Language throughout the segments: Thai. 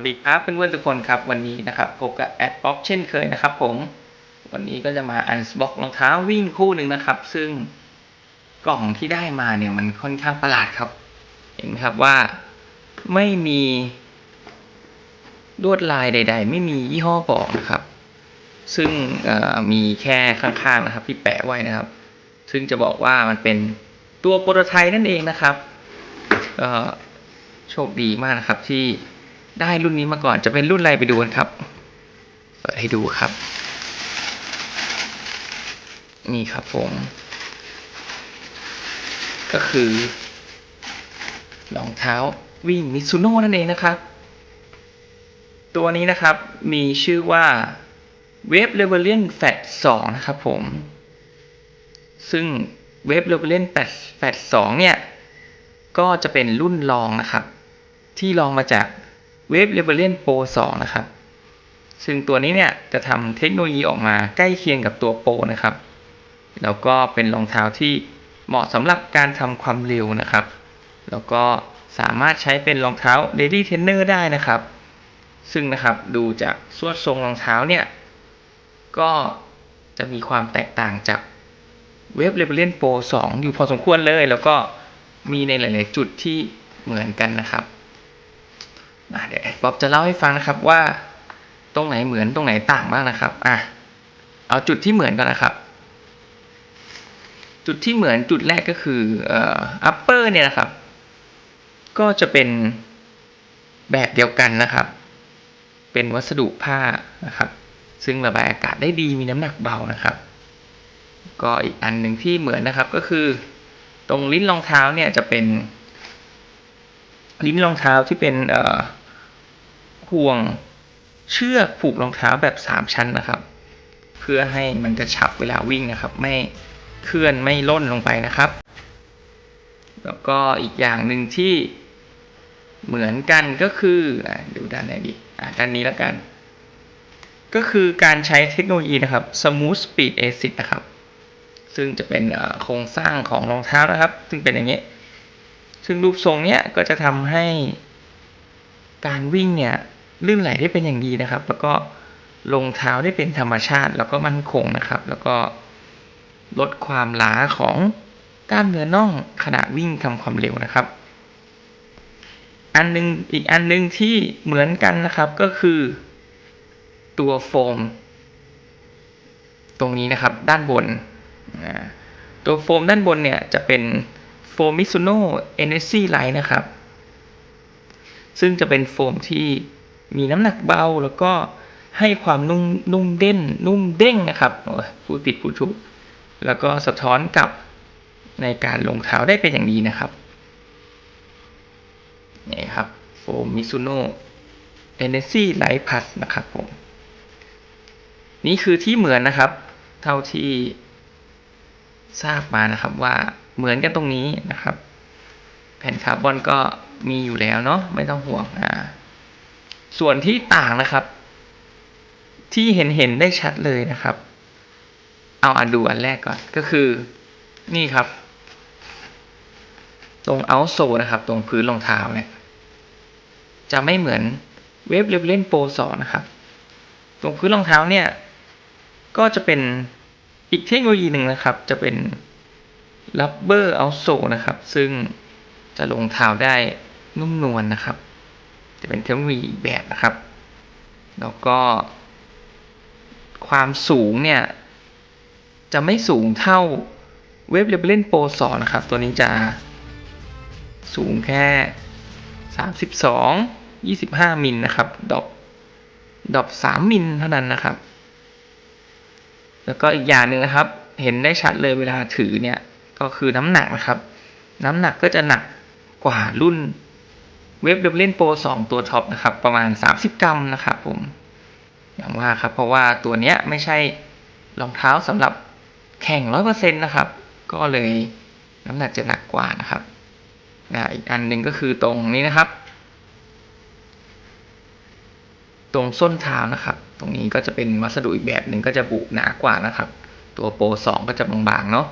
วัสดีครับเพื่อนๆทุกคนครับวันนี้นะครับพบกับแอดบ็อกเช่นเคยนะครับผมวันนี้ก็จะมาอันบ็อกรองเท้าวิ่งคู่หนึ่งนะครับ ซึ่งกล่องที่ได้มาเนี่ยมันค่อนข้างประหลาดครับ เห็นไหมครับว่าไม่มีลวดลายใด ๆ ไม่มียี่ห้อบอกนะครับ ซึ่งมีแค่ข้างๆนะครับที่แปะไว้นะครับ ซึ่งจะบอกว่ามันเป็นตัวโปรโตไทป์นั่นเองนะครับโชคดีมากนะครับที่ ได้รุ่นนี้มาก่อนจะเป็นรุ่นอะไรไปดูกันครับ เปิดให้ดูครับ นี่ครับผม ก็คือรองเท้าวิ่งมิซูโน่นั่นเองนะครับ ตัวนี้นะครับมีชื่อว่า Wave Rebellion Fat 2นะครับผม ซึ่ง Wave Rebellion Fat 2เนี่ย ก็จะเป็นรุ่นรองนะครับ ที่รองมาจาก Wave Rebellion Pro 2 นะครับ ซึ่งตัวนี้เนี่ยจะทำเทคโนโลยีออกมาใกล้เคียงกับตัวโปรนะครับ แล้วก็เป็นรองเท้าที่เหมาะสำหรับการทำความเร็วนะครับ แล้วก็สามารถใช้เป็นรองเท้า Daily Trainer ได้นะครับ ซึ่งนะครับดูจากสวดทรงรองเท้าเนี่ย ก็จะมีความแตกต่างจากเวฟเ e เ e ียนโปร2อยู่พอสมควรเลย แล้วก็มีในหลาย ๆ จุดที่เหมือนกันนะครับ เดี๋ยวบ๊อบจะเล่าให้ฟังนะครับว่าตรงไหนเหมือนตรงไหนต่างบ้างนะครับอะเอาจุดที่เหมือนก่อนนะครับ จุดที่เหมือนจุดแรกก็คือเอ่อ upper เนี่ยนะครับ ก็จะเป็นแบบเดียวกันนะครับ เป็นวัสดุผ้านะครับ ซึ่งระบายอากาศได้ดีมีน้ำหนักเบานะครับ ก็อีกอันหนึ่งที่เหมือนนะครับก็คือ ตรงลิ้นรองเท้าเนี่ยจะเป็น ลิ้นรองเท้าที่เป็นเอ่อ ห่วงเชือกผูกรองเท้าแบบสามชั้นนะครับ เพื่อให้มันกระชับเวลาวิ่งนะครับ ไม่เคลื่อนไม่ล่นลงไปนะครับ แล้วก็อีกอย่างหนึ่งที่เหมือนกันก็คืออดูด้านไหนดีอะด้านนี้แล้วกัน ก็คือการใช้เทคโนโลยีนะครับ Smooth Speed Acid นะครับ ซึ่งจะเป็นโครงสร้างของรองเท้านะครับ ซึ่งเป็นอย่างนี้ ซึ่งรูปทรงเนี้ยก็จะทำให้การวิ่งเนี่ย ลื่นไหลได้เป็นอย่างดีนะครับ แล้วก็รองเท้าได้เป็นธรรมชาติ แล้วก็มั่นคงนะครับ แล้วก็ลดความล้าของกล้ามเนื้อน่องขณะวิ่งทำความเร็วนะครับ อันหนึงอีกอันหนึงที่เหมือนกันนะครับก็คือ ตัวโฟม ตรงนี้นะครับด้านบน ตัวโฟมด้านบนเนี่ยจะเป็นโฟมมิซูโน่ Energy Light นะครับ ซึ่งจะเป็นโฟมที่ มีน้ำหนักเบาแล้วก็ให้ความนุ่มนุ่มเด่นนุ่มเด้งนะครับโอ้ยพูดผิดพูดถูกแล้วก็สะท้อนกลับในการลงเท้าได้เป็นอย่างดีนะครับนี่ครับโฟมมิซูโน่ Energy Light Plus นะครับผม นี่คือที่เหมือนนะครับ เท่าที่ทราบมานะครับว่าเหมือนกันตรงนี้นะครับ แผ่นคาร์บอนก็มีอยู่แล้วเนาะไม่ต้องห่วงอ่า ส่วนที่ต่างนะครับ ที่เห็นเห็นได้ชัดเลยนะครับ เอาอันดูอันแรกก่อนก็คือนี่ครับ ตรงเอาโซนะครับ ตรงพื้นรองเท้าเนี่ย จะไม่เหมือนเวฟเลเวลโปรสองนะครับ ตรงพื้นรองเท้าเนี่ย ก็จะเป็นอีกเทคโนโลยีหนึ่งนะครับ จะเป็น rubber outsole นะครับ ซึ่งจะลงเท้าได้นุ่มนวลนะครับ จะเป็นเทคโนโลยีอีกแบบนะครับ แล้วก็ ความสูงเนี่ย จะไม่สูงเท่าเวฟเลเวลโปรสอนะครับ ตัวนี้จะสูงแค่ 32 25 มิลนะครับดอกดอก3มิลเท่านั้นนะครับ แล้วก็อีกอย่างหนึ่งนะครับ เห็นได้ชัดเลยเวลาถือเนี่ย ก็คือน้ำหนักนะครับ น้ำหนักก็จะหนักกว่ารุ่น เว็บเดบเล่นโปร2ตัวท็อปนะครับ ประมาณ 30 กรัมนะครับผมอย่างว่าครับ เพราะว่าตัวเนี้ยไม่ใช่รองเท้าสำหรับแข่ง 100%นะครับ ก็เลยน้ำหนักจะหนักกว่านะครับนะอีกอันหนึ่งก็คือตรงนี้นะครับ ตรงส้นเท้านะครับ ตรงนี้ก็จะเป็นวัสดุอีกแบบหนึ่งก็จะบุหนากว่านะครับ ตัวโปรสองก็จะบางๆเนาะ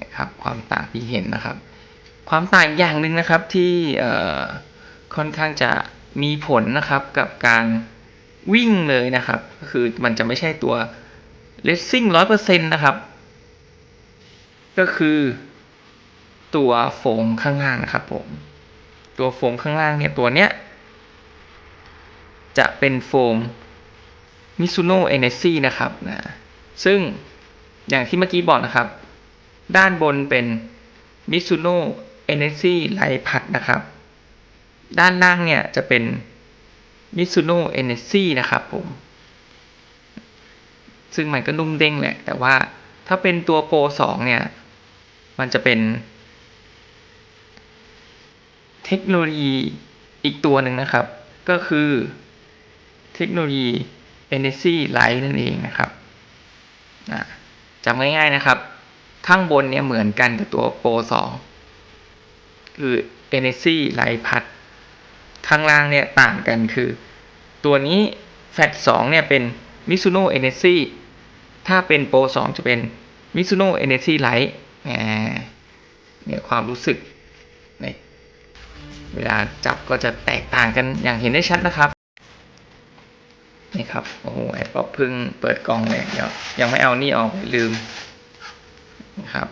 นะครับความต่างที่เห็นนะครับ ความต่างอีกอย่างหนึ่งนะครับที่ค่อนข้างจะมีผลนะครับกับการวิ่งเลยนะครับ ก็คือมันจะไม่ใช่ตัวเลสซิ่งร้อยเปอร์เซ็นต์นะครับ ก็คือตัวโฟมข้างล่างนะครับผม ตัวโฟมข้างล่างเนี่ยตัวเนี้ย จะเป็นโฟม Mizuno Energy นะครับนะซึ่งอย่างที่เมื่อกี้บอกนะครับ ด้านบนเป็น Mizuno Energy ไลพัดนะครับ ด้านล่างเนี่ยจะเป็น Mizuno Energy นะครับผม ซึ่งมันก็นุ่มเด้งแหละ แต่ว่าถ้าเป็นตัวโปร2เนี่ย มันจะเป็น เทคโนโลยีอีกตัวหนึ่งนะครับ ก็คือเทคโนโลยี Energy Light นั่นเองนะครับจำง่ายๆนะครับ ข้างบนเนี่ยเหมือนกันกับตัวโปร2 คือ Energy Light พัด ข้างล่างเนี่ยต่างกันคือ ตัวนี้ Fat 2เนี่ยเป็น Mizuno Energy ถ้าเป็นโปร2จะเป็น Mizuno Energy Light เนี่ยความรู้สึกในเวลาจับก็จะแตกต่างกันอย่างเห็นได้ชัดนะครับนี่ครับ โอ้โหแอดป๊อปเพิ่งเปิดกล่องเลยเดี๋ยวยังไม่เอานี่ออกลืมนะครับ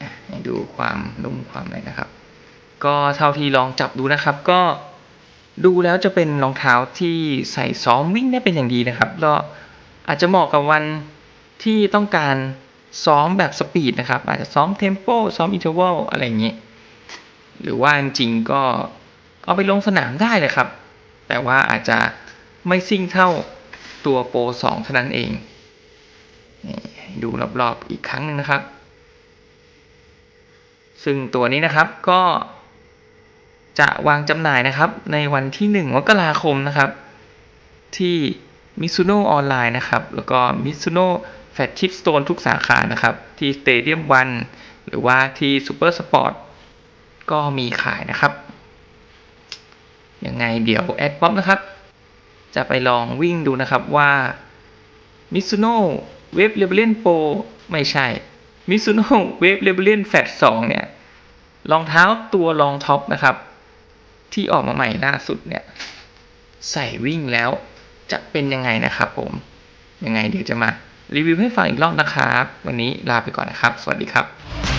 อะให้ ดูความนุ่มความอะไรนะครับ ก็เท่าที่ลองจับดูนะครับ ก็ดูแล้วจะเป็นรองเท้าที่ใส่ซ้อมวิ่งได้เป็นอย่างดีนะครับก็อาจจะเหมาะกับวันที่ต้องการซ้อมแบบสปีดนะครับ อาจจะซ้อมเทมโปซ้อมอินเทอร์วลอะไรอย่างนี้ หรือว่าจริงๆก็เอาไปลงสนามได้เลยครับ แต่ว่าอาจจะไม่ซิ่งเท่าตัวโปร2เท่านั้นเอง ดูรอบๆอีกครั้งหนึ่งนะครับ ซึ่งตัวนี้นะครับก็จะวางจำหน่ายนะครับในวันที่ 1 มกราคมนะครับ ที่ Mizuno ออนไลน์นะครับ แล้วก็ Mizuno f a t Chip Stone ทุกสาขานะครับ ที่ Stadium One หรือว่าที่ Super Sport ก็มีขายนะครับ ยังไงเดี๋ยวแอดป๊อปนะครับ จะไปลองวิ่งดูนะครับว่า Mizuno Wave Rebellion Pro ไม่ใช่ Mizuno Wave Rebellion Fat 2เนี่ยรองเท้าตัวรองท็อปนะครับ ที่ออกมาใหม่ล่าสุดเนี่ย ใส่วิ่งแล้วจะเป็นยังไงนะครับผม ยังไงเดี๋ยวจะมารีวิวให้ฟังอีกรอบนะครับ วันนี้ลาไปก่อนนะครับ สวัสดีครับ